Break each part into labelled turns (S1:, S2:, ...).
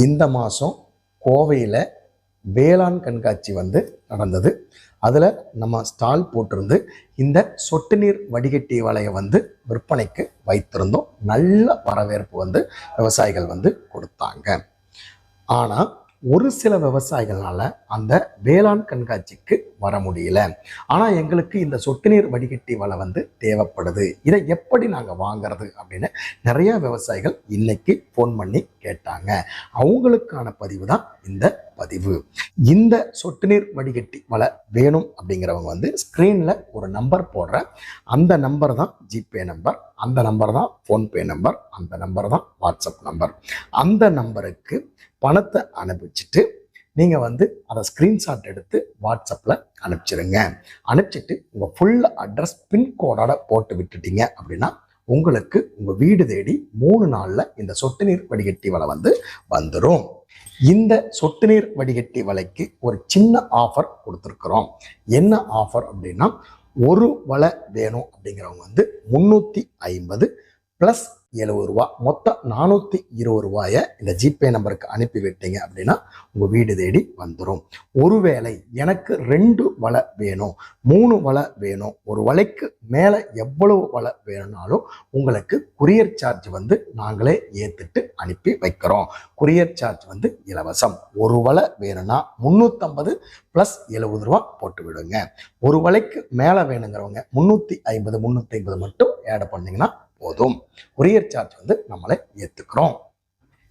S1: இந்த மாதம் கோவையில் வேளாண் கண்காட்சி வந்து நடந்தது. அதில் நம்ம ஸ்டால் போட்டிருந்து இந்த சொட்டு நீர் வடிகட்டி வலையை வந்து விற்பனைக்கு வைத்திருந்தோம். நல்ல வரவேற்பு வந்து விவசாயிகள் வந்து கொடுத்தாங்க. ஆனால் ஒரு சில விவசாயிகளால் அந்த வேளாண் கண்காட்சிக்கு வர முடியல. ஆனால் எங்களுக்கு இந்த சொட்டு நீர் வடிகட்டி வலை வந்து தேவைப்படுது. இதை எப்படி நாங்கள் வாங்குறது அப்படின்னு நிறைய விவசாயிகள் இன்னைக்கு ஃபோன் பண்ணி கேட்டாங்க. அவங்களுக்கான பதிவு தான் இந்த பதிவு. இந்த சொட்டு நீர் வடிகட்டி வலை வேணும் அப்படிங்கிறவங்க வந்து ஸ்க்ரீனில் ஒரு நம்பர் போடுறேன் அந்த நம்பர் தான் ஜிபே நம்பர் அந்த நம்பர் தான் ஃபோன்பே நம்பர் அந்த நம்பர் தான் வாட்ஸ்அப் நம்பர் அந்த நம்பருக்கு பணத்தை அனுப்பிச்சிட்டு நீங்கள் வந்து அதை ஸ்க்ரீன்ஷாட் எடுத்து வாட்ஸ்அப்பில் அனுப்பிச்சிருங்க. அனுப்பிச்சிட்டு உங்கள் ஃபுல் அட்ரஸ் பின்கோடோட போட்டு விட்டுட்டீங்க அப்படின்னா உங்களுக்கு உங்கள் வீடு தேடி மூணு நாளில் இந்த சொட்டு நீர் வடிகட்டி வலை வந்து வந்துடும் இந்த சொட்டு நீர் வடிகட்டி வலைக்கு ஒரு சின்ன ஆஃபர் கொடுத்துருக்குறோம். என்ன ஆஃபர் அப்படின்னா ஒரு வலை வேணும் அப்படிங்கிறவங்க வந்து முந்நூற்றி ஐம்பது ப்ளஸ் எழுபது ரூபா. மொத்தம் நானூற்றி இருபது ரூபாயை இந்த ஜிபே நம்பருக்கு அனுப்பி விட்டீங்க அப்படின்னா உங்கள் வீடு தேடி வந்துடும் ஒருவேளை எனக்கு ரெண்டு வலை வேணும் மூணு வலை வேணும் ஒரு வலைக்கு மேலே எவ்வளவு வலை வேணும்னாலும் உங்களுக்கு குரியர் சார்ஜ் வந்து நாங்களே ஏற்றுட்டு அனுப்பி வைக்கிறோம். குரியர் சார்ஜ் வந்து இலவசம். ஒரு வலை வேணும்னா முந்நூற்றம்பது ப்ளஸ் எழுபது ரூபா போட்டு விடுங்க. ஒரு வலைக்கு மேலே வேணுங்கிறவங்க முந்நூற்றி ஐம்பது முந்நூற்றி ஐம்பது மட்டும் ஆட் பண்ணிங்கன்னா போதும். கொரியர் சார்ஜ் வந்து நம்மளை ஏற்றுக்கிறோம்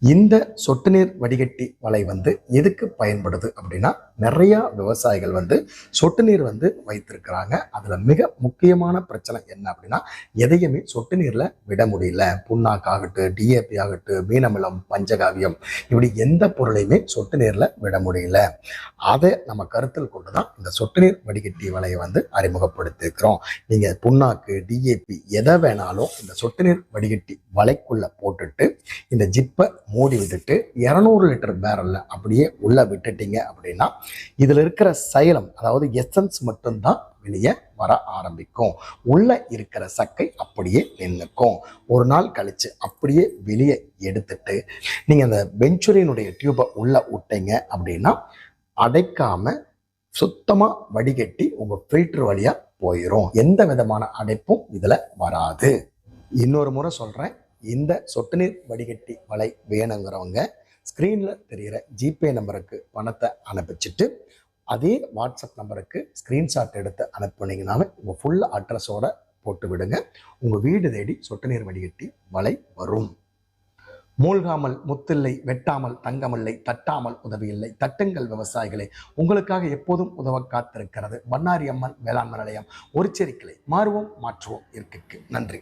S1: இந்த சொட்டு நீர் வடிகட்டி வலை வந்து எதுக்கு பயன்படுது அப்படின்னா நிறையா விவசாயிகள் வந்து சொட்டு நீர் வந்து வைத்திருக்கிறாங்க. அதில் மிக முக்கியமான பிரச்சனை என்ன அப்படின்னா எதையுமே சொட்டு நீரில் விட முடியல. புண்ணாக்காகட்டும் டிஏபி ஆகட்டும் மீனமிலம் பஞ்சகாவியம் இப்படி எந்த பொருளையுமே சொட்டு நீரில் விட முடியல. அதை நம்ம கருத்தில் கொண்டு தான் இந்த சொட்டு நீர் வடிகட்டி வலையை வந்து அறிமுகப்படுத்தியிருக்கிறோம். நீங்கள் புண்ணாக்கு டிஏபி எதை வேணாலும் இந்த சொட்டு நீர் வடிகட்டி வலைக்குள்ளே போட்டுட்டு இந்த ஜிப்பை மூடி விட்டுட்டு இரநூறு லிட்டர் பேரலில் அப்படியே உள்ளே விட்டுட்டீங்க அப்படின்னா இதில் இருக்கிற சைலம் அதாவது எசன்ஸ் மட்டும்தான் வெளியே வர ஆரம்பிக்கும். உள்ளே இருக்கிற சக்கை அப்படியே நின்றுக்கும் ஒரு நாள் கழித்து அப்படியே வெளியே எடுத்துட்டு நீங்கள் அந்த பெஞ்சுரினுடைய டியூப்பை உள்ளே விட்டீங்க அப்படின்னா அடைக்காமல் சுத்தமாக வடிகட்டி உங்கள் ஃபில்டர் வழியாக போயிடும் எந்த விதமான அடைப்பும் இதில் வராது. இன்னொரு முறை சொல்கிறேன் இந்த சொட்டு நீர் வடிகட்டி வலை வேணுங்கிறவங்க ஸ்க்ரீனில் தெரிகிற ஜிபே நம்பருக்கு பணத்தை அனுப்பிச்சிட்டு அதே வாட்ஸ்அப் நம்பருக்கு ஸ்க்ரீன்ஷாட் எடுத்து அனுப்புனீங்கனாலும் உங்கள் ஃபுல் அட்ரஸோட போட்டு விடுங்க. உங்கள் வீடு தேடி சொட்டு நீர் வடிகட்டி வலை வரும். மூழ்காமல் முத்தில்லை வெட்டாமல் தங்கமில்லை தட்டாமல் உதவியில்லை தட்டுங்கள் விவசாயிகளே உங்களுக்காக எப்போதும் உதவ காத்திருக்கிறது. பண்ணாரி அம்மன் வேளாண்மை நிலையம் ஒரு செரிக்கிளை மாறுவோம் மாற்றுவோம் இருக்கைக்கு நன்றி.